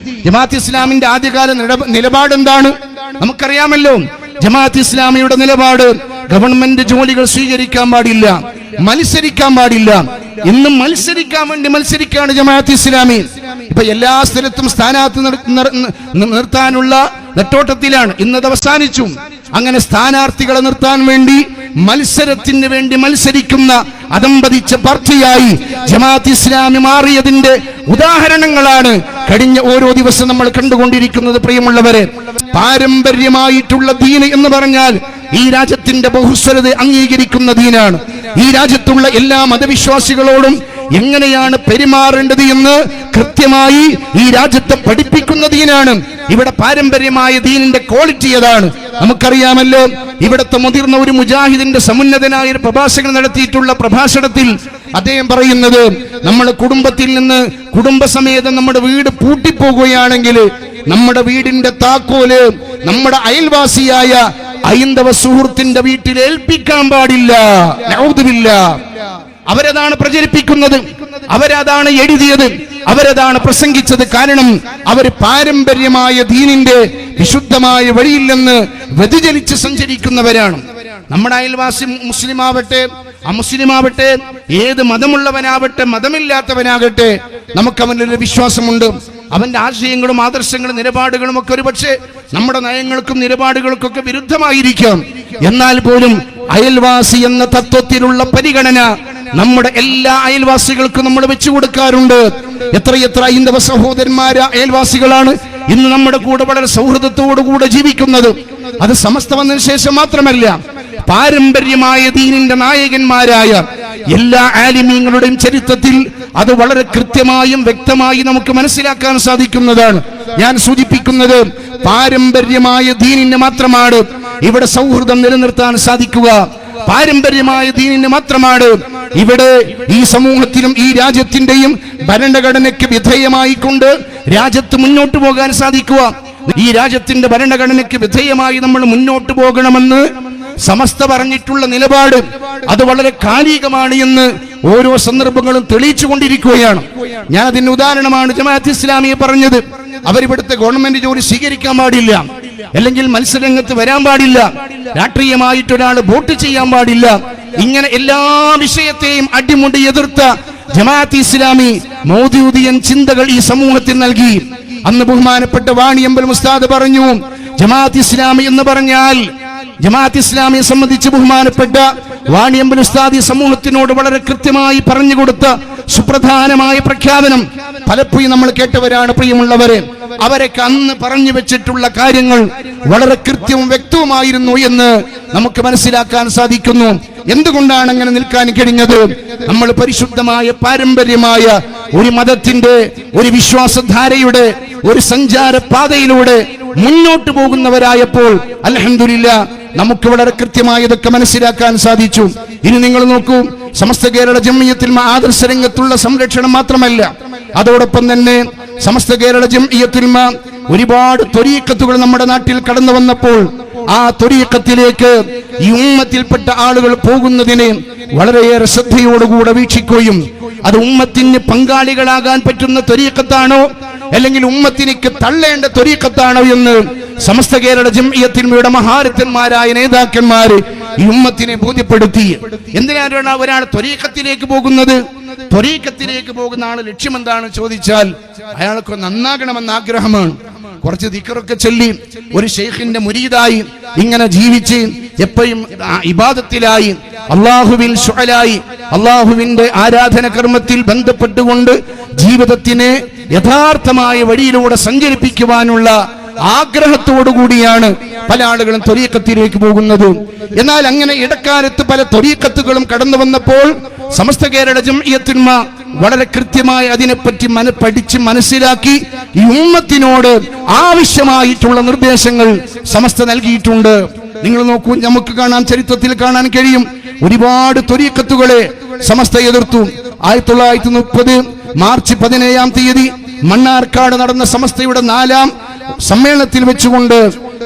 ജമാഅത്ത് ഇസ്ലാമിന്റെ ആദ്യകാല നിലപാട് എന്താണ്? നമുക്കറിയാമല്ലോ ജമാഅത്ത് ഇസ്ലാമിയുടെ നിലപാട് ഗവൺമെന്റ് ജോലികൾ സ്വീകരിക്കാൻ പാടില്ല മത്സരിക്കാൻ പാടില്ല. എന്നും മത്സരിക്കാൻ വേണ്ടി മത്സരിക്കാണ് ജമാഅത്ത് ഇസ്ലാമി. ഇപ്പൊ എല്ലാ സ്ഥലത്തും സ്ഥാനാർത്ഥി നിർ- നിർ- നിർ- നിർത്താനുള്ള നെട്ടോട്ടത്തിലാണ്. ഇന്നത് അവസാനിച്ചു. അങ്ങനെ സ്ഥാനാർത്ഥികളെ നിർത്താൻ വേണ്ടി മത്സരത്തിന് വേണ്ടി മത്സരിക്കുന്ന അതമ്പതിച്ച പാർട്ടിയായി ജമാഅത്ത് ഇസ്ലാമി മാറിയതിന്റെ ഉദാഹരണങ്ങളാണ് കഴിഞ്ഞ ഓരോ ദിവസം നമ്മൾ കണ്ടുകൊണ്ടിരിക്കുന്നത് പ്രിയമുള്ളവരെ പാരമ്പര്യമായിട്ടുള്ള ദീന് എന്ന് പറഞ്ഞാൽ ഈ രാജ്യത്തിന്റെ ബഹുസ്വരത അംഗീകരിക്കുന്ന ദീനാണ്. ഈ രാജ്യത്തുള്ള എല്ലാ മതവിശ്വാസികളോടും എങ്ങനെയാണ് പെരുമാറേണ്ടത് എന്ന് കൃത്യമായി ഈ രാജ്യത്തെ പഠിപ്പിക്കുന്ന ദീനാണ്. ഇവിടെ പാരമ്പര്യമായ ദീനിന്റെ ക്വാളിറ്റി അതാണ് നമുക്കറിയാമല്ലോ ഇവിടുത്തെ മുതിർന്ന ഒരു മുജാഹിദിന്റെ സമുന്നതനായ ഒരു പ്രഭാഷകൻ നടത്തിയിട്ടുള്ള പ്രഭാഷണത്തിൽ അദ്ദേഹം പറയുന്നത് നമ്മുടെ കുടുംബത്തിൽ നിന്ന് കുടുംബസമേതം നമ്മുടെ വീട് പൂട്ടിപ്പോകുകയാണെങ്കിൽ നമ്മുടെ വീടിന്റെ താക്കോൽ നമ്മുടെ അയൽവാസിയായ ഐന്ദവ സുഹൃത്തിന്റെ വീട്ടിൽ ഏൽപ്പിക്കാൻ പാടില്ല. നൗദുബില്ല. അവരതാണ് പ്രചരിപ്പിക്കുന്നത്. അവരതാണ് എഴുതിയത്. അവരതാണ് പ്രസംഗിച്ചത്. കാരണം അവർ പാരമ്പര്യമായ ദീനിന്റെ വിശുദ്ധമായ വഴിയിൽ നിന്ന് വ്യതിചലിച്ച് സഞ്ചരിക്കുന്നവരാണ്. നമ്മുടെ അയൽവാസി മുസ്ലിം ആവട്ടെ അമുസ്ലിം ആവട്ടെ ഏത് മതമുള്ളവനാവട്ടെ മതമില്ലാത്തവനാകട്ടെ നമുക്ക് അവനൊരു വിശ്വാസമുണ്ട്. അവന്റെ ആശയങ്ങളും ആദർശങ്ങളും നിലപാടുകളും ഒക്കെ ഒരു പക്ഷേ നമ്മുടെ നയങ്ങൾക്കും നിലപാടുകൾക്കൊക്കെ വിരുദ്ധമായിരിക്കാം. എന്നാൽ പോലും അയൽവാസി എന്ന തത്വത്തിലുള്ള പരിഗണന നമ്മുടെ എല്ലാ അയൽവാസികൾക്കും നമ്മൾ വെച്ചു കൊടുക്കാറുണ്ട്. എത്രയെത്ര ഹൈന്ദവ സഹോദരന്മാര് അയൽവാസികളാണ് ഇന്ന് നമ്മുടെ കൂടെ വളരെ സൗഹൃദത്തോടു കൂടെ ജീവിക്കുന്നത്. അത് സമസ്ത വന്നതിന് ശേഷം മാത്രമല്ല പാരമ്പര്യമായ ദീനിന്റെ നായകന്മാരായ എല്ലാ ആലിമീങ്ങളുടെയും ചരിത്രത്തിൽ അത് വളരെ കൃത്യമായും വ്യക്തമായി നമുക്ക് മനസ്സിലാക്കാൻ സാധിക്കുന്നതാണ്. ഞാൻ സൂചിപ്പിക്കുന്നത് പാരമ്പര്യമായ ദീനിന് മാത്രമാണ് ഇവിടെ സൗഹൃദം നിലനിർത്താൻ സാധിക്കുക. പാരമ്പര്യമായ ദീനിന് മാത്രമാണ് ഇവിടെ ഈ സമൂഹത്തിലും ഈ രാജ്യത്തിന്റെയും ഭരണഘടനയ്ക്ക് വിധേയമായിക്കൊണ്ട് രാജ്യത്ത് മുന്നോട്ട് പോകാൻ സാധിക്കുക. ഈ രാജ്യത്തിന്റെ ഭരണഘടനയ്ക്ക് വിധേയമായി നമ്മൾ മുന്നോട്ട് പോകണമെന്ന് സമസ്ത പറഞ്ഞിട്ടുള്ള നിലപാട് അത് വളരെ കാലികമാണ് എന്ന് ഓരോ സന്ദർഭങ്ങളും തെളിയിച്ചു കൊണ്ടിരിക്കുകയാണ്. ഞാൻ അതിന് ഉദാഹരണമാണ് ജമാഅത്ത് ഇസ്ലാമിയെ പറഞ്ഞത്. അവരിവിടുത്തെ ഗവൺമെന്റ് ജോലി സ്വീകരിക്കാൻ പാടില്ല. അല്ലെങ്കിൽ മത്സരരംഗത്ത് വരാൻ പാടില്ല. രാഷ്ട്രീയമായിട്ട് ഒരാൾ വോട്ട് ചെയ്യാൻ പാടില്ല. ഇങ്ങനെ എല്ലാ വിഷയത്തെയും അടിമുടി എതിർത്ത ജമാഅത്ത് ഇസ്ലാമി മോദിയുദിയൻ ചിന്തകൾ ഈ സമൂഹത്തിൽ നൽകി. അന്ന് ബഹുമാനപ്പെട്ട വാണിയമ്പൽ മുസ്താദ് പറഞ്ഞു ജമാഅത്ത് ഇസ്ലാമി എന്ന് പറഞ്ഞാൽ ജമാഅത്ത് ഇസ്ലാമിയെ സംബന്ധിച്ച് ബഹുമാനപ്പെട്ട വാണിയമ്പൽ ഉസ്താദി സമൂഹത്തിനോട് വളരെ കൃത്യമായി പറഞ്ഞു കൊടുത്ത സുപ്രധാനമായ പ്രഖ്യാപനം പലപ്പോഴും നമ്മൾ കേട്ടവരാണ് പ്രിയമുള്ളവരെ. അവരൊക്കെ അന്ന് പറഞ്ഞു വെച്ചിട്ടുള്ള കാര്യങ്ങൾ വളരെ കൃത്യവും വ്യക്തവുമായിരുന്നു എന്ന് നമുക്ക് മനസ്സിലാക്കാൻ സാധിക്കുന്നു. എന്തുകൊണ്ടാണ് അങ്ങനെ നിൽക്കാൻ കഴിഞ്ഞത്? നമ്മൾ പരിശുദ്ധമായ പാരമ്പര്യമായ ഒരു മതത്തിന്റെ ഒരു വിശ്വാസധാരയുടെ ഒരു സഞ്ചാര പാതയിലൂടെ മുന്നോട്ട് പോകുന്നവരായപ്പോൾ അലഹമില്ല നമുക്ക് വളരെ കൃത്യമായി ഇതൊക്കെ മനസ്സിലാക്കാൻ സാധിച്ചു. ഇനി നിങ്ങൾ നോക്കൂ സമസ്ത കേരള ജമ്മിയത്തിൽ ആദർശ രംഗത്തുള്ള സംരക്ഷണം മാത്രമല്ല അതോടൊപ്പം തന്നെ സമസ്ത കേരള ജംഇയത്തിൽ ഒരുപാട് ത്വരീക്കത്തുകൾ നമ്മുടെ നാട്ടിൽ കടന്നു വന്നപ്പോൾ ആ ത്വരീക്കത്തിലേക്ക് ഈ ഉമ്മത്തിൽപ്പെട്ട ആളുകൾ പോകുന്നതിനെ വളരെയേറെ ശ്രദ്ധയോടുകൂടെ വീക്ഷിക്കുകയും അത് ഉമ്മത്തിന് പങ്കാളികളാകാൻ പറ്റുന്ന ത്വരീക്കത്താണോ അല്ലെങ്കിൽ ഉമ്മത്തിനിക്ക് തള്ളേണ്ട ത്വരീക്കത്താണോ എന്ന് സമസ്ത കേരള ജംഇയത്തിന്മയുടെ മഹാരഥന്മാരായ നേതാക്കന്മാര് ഈ ഉമ്മത്തിനെ ബോധ്യപ്പെടുത്തി. എന്തിനാണ് ഒരാൾ ത്വരീക്കത്തിലേക്ക് പോകുന്നത്? ത്വരീക്കത്തിലേക്ക് പോകുന്ന ആൾ ലക്ഷ്യം എന്താണ് ചോദിച്ചാൽ അയാൾക്ക് നന്നാകണമെന്ന ആഗ്രഹമാണ്. കുറച്ച് ദിക്കറൊക്കെ ചൊല്ലി ഒരു ഷെയ്ഖിന്റെ മുരീതായി ഇങ്ങനെ ജീവിച്ച് എപ്പോഴും ഇബാദത്തിലായി അള്ളാഹുവിൽ ഷുഹലായി അള്ളാഹുവിന്റെ ആരാധന കർമ്മത്തിൽ ബന്ധപ്പെട്ടുകൊണ്ട് ജീവിതത്തിനെ യഥാർത്ഥമായ വഴിയിലൂടെ സഞ്ചരിപ്പിക്കുവാനുള്ള ആഗ്രഹത്തോടു കൂടിയാണ് പല ആളുകളും തൊരീക്കത്തിലേക്ക് പോകുന്നത്. എന്നാൽ അങ്ങനെ ഇടക്കാലത്ത് പല തൊരീക്കത്തുകളും കടന്നു വന്നപ്പോൾ സമസ്ത കേരള ജംഇയത്തിന്മ വളരെ കൃത്യമായി അതിനെപ്പറ്റി മന പഠിച്ച് മനസ്സിലാക്കി ഈ ഉമ്മത്തിനോട് ആവശ്യമായിട്ടുള്ള നിർദ്ദേശങ്ങൾ സമസ്ത നൽകിയിട്ടുണ്ട്. നിങ്ങൾ നോക്കൂ നമുക്ക് കാണാൻ ചരിത്രത്തിൽ കാണാൻ കഴിയും. ഒരുപാട് തൊരീക്കത്തുകളെ സമസ്ത എതിർത്തു. ആയിരത്തി തൊള്ളായിരത്തി മുപ്പത് മാർച്ച് പതിനേഴാം തീയതി മണ്ണാർക്കാട് നടന്ന സമസ്തയുടെ നാലാം സമ്മേളനത്തിൽ വെച്ചുകൊണ്ട്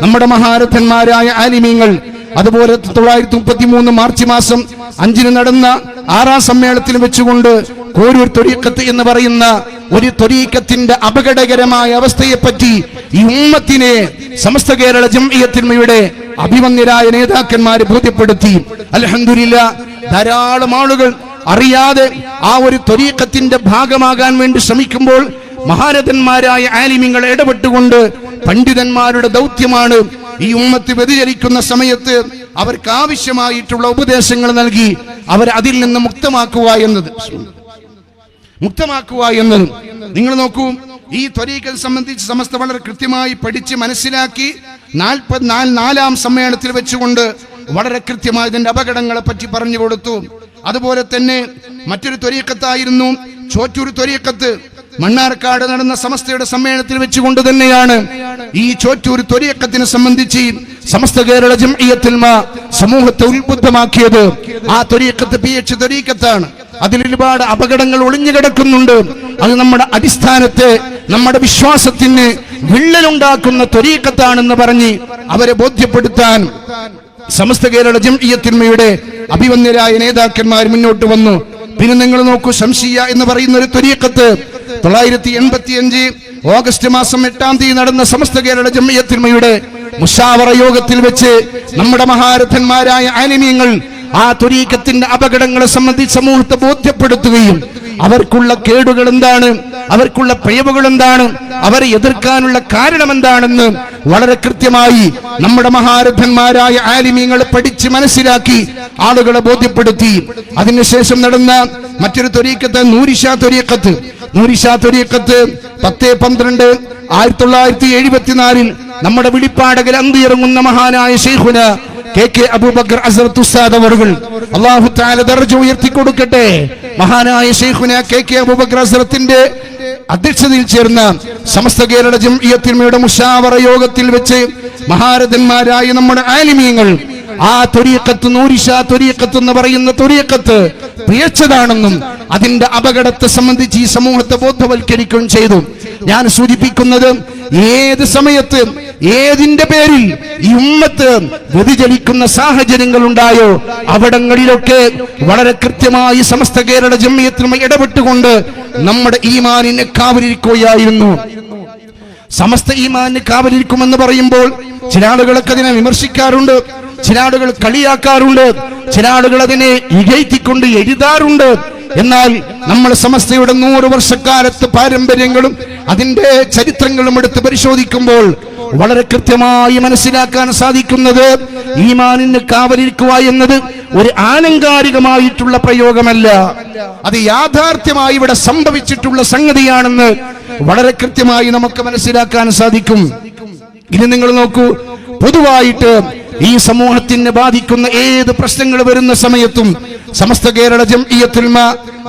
നമ്മുടെ മഹാരഥന്മാരായ ആലിമീങ്ങൾ അതുപോലെ തൊള്ളായിരത്തി മുപ്പത്തി മൂന്ന് മാർച്ച് മാസം അഞ്ചിന് നടന്ന ആറാം സമ്മേളനത്തിൽ വെച്ചുകൊണ്ട് കോരൂർ തൊരീക്കത്ത് എന്ന് പറയുന്ന ഒരു തൊരീക്കത്തിന്റെ അപകടകരമായ അവസ്ഥയെപ്പറ്റി ഈ ഉമ്മത്തിനെ സമസ്ത കേരള ജംഇയത്തിന്മയുടെ അഭിമന്യരായ നേതാക്കന്മാരെ ബോധ്യപ്പെടുത്തി. അലഹന്ദില്ല ധാരാളം ആളുകൾ അറിയാതെ ആ ഒരു ത്വരീക്കത്തിന്റെ ഭാഗമാകാൻ വേണ്ടി ശ്രമിക്കുമ്പോൾ മഹാരഥന്മാരായ ആലിമ്യങ്ങൾ ഇടപെട്ടുകൊണ്ട് പണ്ഡിതന്മാരുടെ ദൗത്യമാണ് ഈ ഉമ്മത്ത് വ്യതിചരിക്കുന്ന സമയത്ത് അവർക്ക് ആവശ്യമായിട്ടുള്ള ഉപദേശങ്ങൾ നൽകി അവർ അതിൽ നിന്ന് മുക്തമാക്കുക എന്നത്. മുക്തമാക്കുക എന്നത്. നിങ്ങൾ നോക്കൂ ഈ ത്വരീക്കൽ സംബന്ധിച്ച് സമസ്ത വളരെ കൃത്യമായി പഠിച്ച് മനസ്സിലാക്കി നാൽപ്പത് നാലാം സമ്മേളനത്തിൽ വെച്ചുകൊണ്ട് വളരെ കൃത്യമായി ഇതിന്റെ അപകടങ്ങളെ പറ്റി പറഞ്ഞു കൊടുത്തു. അതുപോലെ തന്നെ മറ്റൊരു ത്വരീക്കത്തായിരുന്നു ചോറ്റൂർ ത്വരീക്കത്ത്. മണ്ണാർക്കാട് നടന്ന സമസ്തയുടെ സമ്മേളനത്തിൽ വെച്ചുകൊണ്ട് തന്നെയാണ് ഈ ചോറ്റൂർ ത്വരീക്കത്തിനെ സംബന്ധിച്ച് സമസ്ത കേരള ജംഇയ്യത്തുൽമ സമൂഹത്തെ ഉത്ബുദ്ധമാക്കിയത്. ആ ത്വരീക്കത്ത് പി എച്ച് ത്വരീക്കത്താണ് അതിൽ ഒരുപാട് അപകടങ്ങൾ ഒളിഞ്ഞു കിടക്കുന്നുണ്ട്. അത് നമ്മുടെ അടിസ്ഥാനത്തെ നമ്മുടെ വിശ്വാസത്തിന് വിള്ളലുണ്ടാക്കുന്ന ത്വരീക്കത്താണെന്ന് പറഞ്ഞ് അവരെ ബോധ്യപ്പെടുത്താൻ സമസ്ത കേരള ജംഇയത്തിന്മയുടെ അഭിവന്യരായ നേതാക്കന്മാർ മുന്നോട്ട് വന്നു. പിന്നെ നിങ്ങൾ നോക്കൂ ശംഷിയ എന്ന് പറയുന്ന ഒരു ത്വരീക്കത്ത് തൊള്ളായിരത്തി എൺപത്തി അഞ്ച് ഓഗസ്റ്റ് മാസം എട്ടാം തീയതി നടന്ന സമസ്ത കേരള ജമ്മയത്തിന്മയുടെ മുഷാവറ യോഗത്തിൽ വെച്ച് നമ്മുടെ മഹാരഥന്മാരായ ആനിമീയങ്ങൾ ആ തുരീക്കത്തിന്റെ അപകടങ്ങളെ സംബന്ധിച്ച് സമൂഹത്തെ ബോധ്യപ്പെടുത്തുകയും അവർക്കുള്ള കേടുകൾ എന്താണ്? അവർക്കുള്ള പിഴവുകൾ എന്താണ് അവരെ എതിർക്കാനുള്ള കാരണം എന്താണെന്ന് വളരെ കൃത്യമായി നമ്മുടെ മഹാരഥന്മാരായ ആലിമീങ്ങൾ പഠിച്ച് മനസ്സിലാക്കി ആളുകളെ ബോധ്യപ്പെടുത്തി. അതിനുശേഷം നടന്ന മറ്റൊരു തൊരീക്കത്ത് നൂരിഷ തൊരീക്കത്ത് നൂരിഷ തൊരീക്കത്ത് പത്ത് പന്ത്രണ്ട് ആയിരത്തി തൊള്ളായിരത്തി എഴുപത്തിനാലിൽ നമ്മുടെ വിളിപ്പാടകൽ അന്തിയിറങ്ങുന്ന മഹാനായ ഷെയ്ഖുന കെ കെ അബൂബക്കർ അസറത്ത് ഉസ്താദ് അവർകൾ അള്ളാഹു താല ദർജ ഉയർത്തി കൊടുക്കട്ടെ മഹാനായ ഷെയ്ഖുന കെ കെ അബൂബക്കർ അസറത്തിന്റെ അധ്യക്ഷതയിൽ ചേർന്ന സമസ്ത കേരള ജംഇയത്തിന്മയുടെ മുഷാവറ യോഗത്തിൽ വെച്ച് മഹാരഥന്മാരായ നമ്മുടെ ആലിമീങ്ങൾ ആ തൊരിയക്കത്ത് നൂരിഷ തൊരിയക്കത്ത് എന്ന് പറയുന്ന തൊരിയക്കത്ത് പ്രിയച്ചതാണെന്നും അതിന്റെ അപകടത്തെ സംബന്ധിച്ച് ഈ സമൂഹത്തെ ബോധവൽക്കരിക്കുകയും ചെയ്തു. ഞാൻ സൂചിപ്പിക്കുന്നത് ഏത് സമയത്ത് ഏതിന്റെ പേരിൽ ഈ ഉമ്മത്ത് വ്യതിചലിക്കുന്ന സാഹചര്യങ്ങൾ ഉണ്ടായോ അവിടങ്ങളിലൊക്കെ വളരെ കൃത്യമായി സമസ്ത കേരള ജമ്മിയത്തിനുമായി ഇടപെട്ടുകൊണ്ട് നമ്മുടെ ഈമാനിനെ കാവലിരിക്കുകയായിരുന്നു. സമസ്ത ഈമാനിനെ കാവലിരിക്കുമെന്ന് പറയുമ്പോൾ ചില ആളുകളൊക്കെ അതിനെ വിമർശിക്കാറുണ്ട് ചില ആളുകൾ കളിയാക്കാറുണ്ട് ചില ആളുകൾ അതിനെ ഇകഴ്ത്തിക്കൊണ്ട് എഴുതാറുണ്ട്. എന്നാൽ നമ്മൾ സമസ്തയുടെ നൂറ് വർഷക്കാലത്ത് പാരമ്പര്യങ്ങളും അതിന്റെ ചരിത്രങ്ങളും എടുത്ത് പരിശോധിക്കുമ്പോൾ വളരെ കൃത്യമായി മനസ്സിലാക്കാൻ സാധിക്കുന്നത് ഈമാനിന് കാവലിരിക്കുക എന്നത് ഒരു ആലങ്കാരികമായിട്ടുള്ള പ്രയോഗമല്ല. അത് യാഥാർത്ഥ്യമായി ഇവിടെ സംഭവിച്ചിട്ടുള്ള സംഗതിയാണെന്ന് വളരെ കൃത്യമായി നമുക്ക് മനസ്സിലാക്കാൻ സാധിക്കും. ഇനി നിങ്ങൾ നോക്കൂ പൊതുവായിട്ട് ഈ സമൂഹത്തിന് ബാധിക്കുന്ന ഏത് പ്രശ്നങ്ങൾ വരുന്ന സമയത്തും സമസ്ത കേരള ജംഇയത്തുൽമ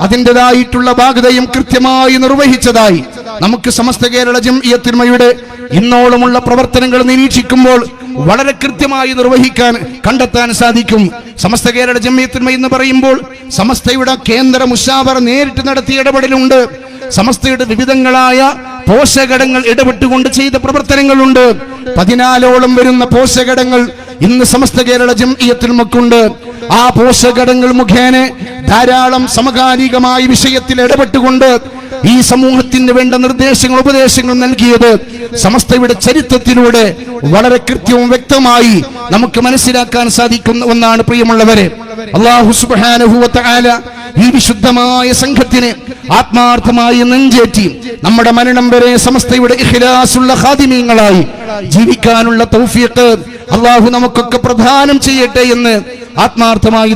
അതിന്റെതായിട്ടുള്ള ബാധ്യതയും കൃത്യമായി നിർവഹിച്ചതായി നമുക്ക് സമസ്ത കേരള ജംഇയ്യത്തുൽമയുടെ ഇന്നോളമുള്ള പ്രവർത്തനങ്ങൾ നിരീക്ഷിക്കുമ്പോൾ വളരെ കൃത്യമായി നിർവഹിക്കാൻ കണ്ടെത്താൻ സാധിക്കും. സമസ്ത കേരള ജമ്മിയത്തിന്മ എന്ന് പറയുമ്പോൾ സമസ്തയുടെ കേന്ദ്ര മുഷാവർ നേരിട്ട് നടത്തിയ ഇടപെടലുണ്ട്. സമസ്തയുടെ വിവിധങ്ങളായ പോഷകടങ്ങൾ ഇടപെട്ടുകൊണ്ട് ചെയ്ത പ്രവർത്തനങ്ങളുണ്ട്. പതിനാലോളം വരുന്ന പോഷകടങ്ങൾ ഇന്ന് സമസ്ത കേരള ജംഇയ്യത്തുൽമക്കുണ്ട് ആ പോഷകടങ്ങൾ മുഖേന ധാരാളം സമകാലികമായ വിഷയത്തിൽ ഇടപെട്ടുകൊണ്ട് ഈ സമൂഹത്തിന് വേണ്ട നിർദ്ദേശങ്ങളും ഉപദേശങ്ങളും നൽകിയത് സമസ്തയുടെ ചരിത്രത്തിലൂടെ വളരെ കൃത്യവും വ്യക്തമായി നമുക്ക് മനസ്സിലാക്കാൻ സാധിക്കുന്ന ഒന്നാണ് പ്രിയമുള്ളവരെ. അള്ളാഹു വ ഈ വിശുദ്ധമായ സംഘത്തിന് ആത്മാർത്ഥമായി നെഞ്ചേറ്റി നമ്മുടെ മരണം വരെ സമസ്തയുടെ ഇഖ്ലാസുള്ള ഹാദിമീങ്ങളായി ജീവിക്കാനുള്ള തൗഫീഖ് അള്ളാഹു നമുക്കൊക്കെ പ്രധാനം ചെയ്യട്ടെ എന്ന് ആത്മാർത്ഥമായി